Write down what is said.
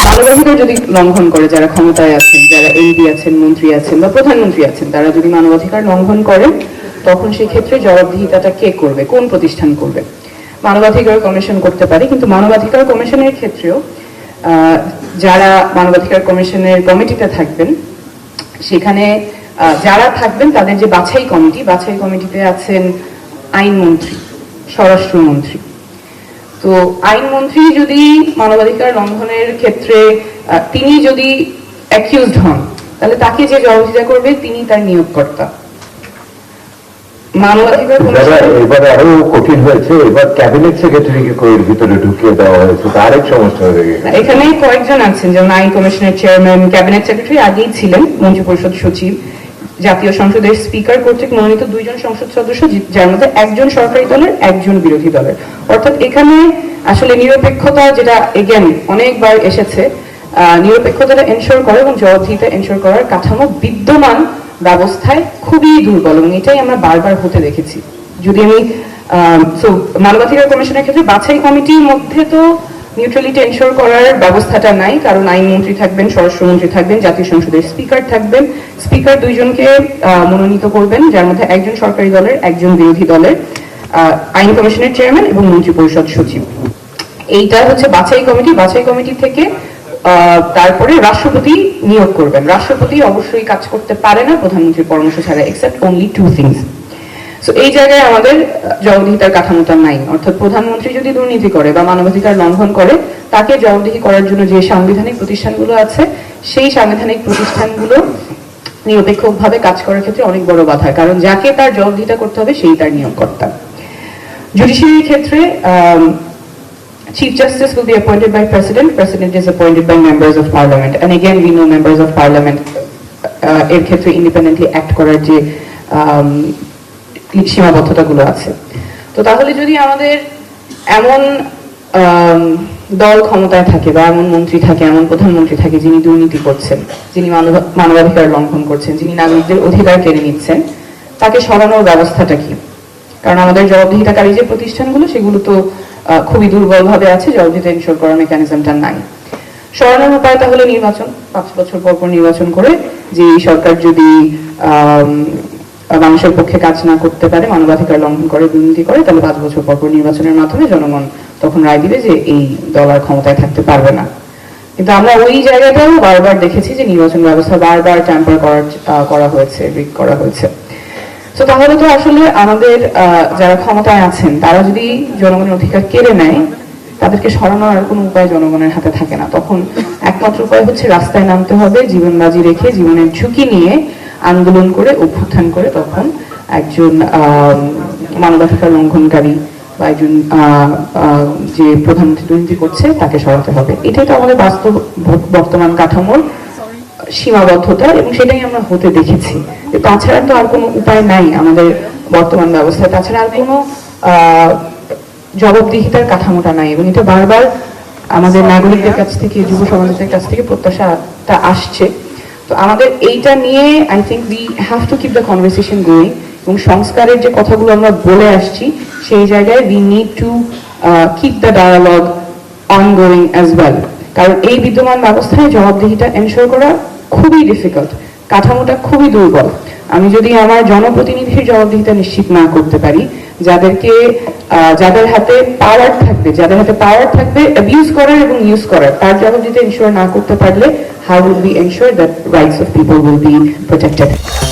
মানবাধিকার যদি লঙ্ঘন করে যারা ক্ষমতায় আছেন, যারা এমপি আছেন, মন্ত্রী আছেন বা প্রধানমন্ত্রী আছেন, তারা যদি মানবাধিকার লঙ্ঘন করেন তখন সেই ক্ষেত্রে জবাবদিহিতাটা কে করবে? কোন প্রতিষ্ঠান করবে? মানবাধিকার কমিশন করতে পারে, কিন্তু মানবাধিকার কমিশনের ক্ষেত্রেও যারা মানবাধিকার কমিশনের কমিটিতে থাকবেন, সেখানে যারা থাকবেন তাদের যে বাছাই কমিটি, বাছাই কমিটিতে আছেন আইনমন্ত্রী, স্বরাষ্ট্রমন্ত্রী। তো আইনমন্ত্রী যদি মানবাধিকার লঙ্ঘনের ক্ষেত্রে তিনি যদি অ্যাকিউজড হন তাহলে তাকে যে জবাবদিহিতা করবে তিনি তার নিয়োগকর্তা। এবারে আরও কঠিন হয়েছে। এবার ক্যাবিনেট সেক্রেটারিকে কোয়ের ভিতরে ঢুকিয়ে দেওয়া হয়েছে আরেক সমস্যা হয়ে গেছে। এখানে কয়েকজন আছেন যেমন আইন কমিশনের চেয়ারম্যান ক্যাবিনেট সেক্রেটারি আগেই ছিলেন মন্ত্রী পরিষদ সচিব। জাতীয় সংসদের স্পিকার কর্তৃক মনোনীত দুইজন সংসদ সদস্য যার মধ্যে একজন সরকারি দলের, একজন বিরোধী দলের। অর্থাৎ এখানে আসলে নিরপেক্ষতা যেটা এগেন অনেকবার এসেছে নিরপেক্ষতাটা এনশোর করে এবং জবাবদিহিতা এনশোর করার কাঠামো বিদ্যমান ব্যবস্থায় খুবই দুর্বল এবং এটাই আমরা বারবার হতে দেখেছি। যদি আমি মানবাধিকার কমিশনের ক্ষেত্রে বাছাই কমিটির মধ্যে তো নিউট্রালিটি এনশোর করার ব্যবস্থাটা নাই, কারণ আইনমন্ত্রী থাকবেন স্বরাষ্ট্রমন্ত্রী থাকবেন, জাতীয় সংসদের স্পিকার থাকবেন। স্পিকার দুইজনকে মনোনীত করবেন, যার মধ্যে একজন সরকারি দলের, একজন বিরোধী দলের আইন কমিশনের চেয়ারম্যান এবং মন্ত্রী পরিষদ সচিব। এইটা হচ্ছে বাছাই কমিটি। বাছাই কমিটি থেকে তারপরে রাষ্ট্রপতি নিয়োগ করবেন। রাষ্ট্রপতি অবশ্যই কাজ করতে পারে না, প্রধানমন্ত্রীর পরামর্শ ছাড়া except only two things so এই জায়গায় আমাদের জবাবদিহিতার কাঠামোটা নাই অর্থাৎ প্রধানমন্ত্রী যদি দুর্নীতি করে বা মানবাধিকার লঙ্ঘন করে তাকে জবাবদিহি করার জন্য যে সাংবিধানিক প্রতিষ্ঠানগুলো আছে সেই সাংবিধানিক প্রতিষ্ঠানগুলো নিরপেক্ষভাবে কাজ করার ক্ষেত্রে অনেক বড় বাধা কারণ যাকে তার জবাবদিহিতা করতে হবে সেই তার নিয়োগকর্তা জুডিশিয়ারির ক্ষেত্রে Justice will be appointed by President. President is appointed by members of Parliament. And again, we know members of Parliament uh, এর ক্ষেত্রে ইন্ডিপেন্ডেন্টলি অ্যাক্ট করার যে সীমাবদ্ধতাগুলো আছে। তো তাহলে যদি আমাদের এমন দল ক্ষমতায় থাকে বা এমন মন্ত্রী থাকে, এমন প্রধানমন্ত্রী থাকে যিনি দুর্নীতি করছেন, যিনি মানবাধিকার লঙ্ঘন করছেন, যিনি নাগরিকদের অধিকার কেড়ে নিচ্ছেন, তাকে সরানোর ব্যবস্থাটা কি? কারণ আমাদের জবাবদিহিতাকারী যে প্রতিষ্ঠানগুলো, সেগুলো তো খুবই দুর্বলভাবে আছে জবাবদিহিতা ইনশোর করার মেকানিজমটা নাই। সরানোর উপায় তাহলে নির্বাচন, পাঁচ বছর পর পর নির্বাচন করে যে সরকার যদি মানুষের পক্ষে কাজ না করতে পারে, মানবাধিকার লঙ্ঘন করে, দুর্নীতি করে, তাহলে পাঁচ বছর পর নির্বাচনের মাধ্যমে জনগণ তখন রায় দিবে যে এই দল আর ক্ষমতায় থাকতে পারবে না। কিন্তু আমরা ওই জায়গাটাও বারবার দেখেছি যে নির্বাচন ব্যবস্থা বারবার ট্যাম্পার করার করা হয়েছে রিক করা হয়েছে। তো তাহলে তো আসলে আমাদের যারা ক্ষমতায় আছেন, তারা যদি জনগণের অধিকার কেড়ে নেয়, তাদেরকে সরানোর আর কোনো উপায় জনগণের হাতে থাকে না। তখন একমাত্র উপায় হচ্ছে রাস্তায় নামতে হবে জীবন বাজি রেখে জীবনের ঝুঁকি নিয়ে আন্দোলন করে অভ্যুত্থান করে তখন একজন আহ, মানবাধিকার লঙ্ঘনকারী বা একজন যে প্রধানমন্ত্রী দুর্নীতি করছে তাকে সরাতে হবে। এটাই তো আমাদের বাস্তব বর্তমান কাঠামোর সীমাবদ্ধতা এবং সেটাই আমরা হতে দেখেছি। তাছাড়া তো আর কোনো উপায় নাই আমাদের বর্তমান ব্যবস্থায়। তাছাড়া আর কোনো আহ, জবাবদিহিতার কাঠামোটা নাই এবং এটা বারবার আমাদের নাগরিকদের কাছ থেকে যুব সমাজের কাছ থেকে প্রত্যাশাটা আসছে। তো আমাদের এইটা নিয়ে I think we have to keep the conversation going এবং সংস্কারের যে কথাগুলো আমরা বলে আসছি, সেই জায়গায় we need to keep the dialogue ongoing as well কারণ এই বিদ্যমান ব্যবস্থায় জবাবদিহিতা এনশোর করা খুবই ডিফিকাল্ট কাঠামোটা খুবই দুর্বল। আমি যদি আমার জনপ্রতিনিধির জবাবদিহিতা নিশ্চিত না করতে পারি, যাদেরকে যাদের হাতে পাওয়ার থাকবে, যাদের হাতে পাওয়ার থাকবে অ্যাবিউজ করার এবং ইউজ করার, তার জবাবদিহিতা এনশোর না করতে পারলে how will we ensure that rights of people will be protected?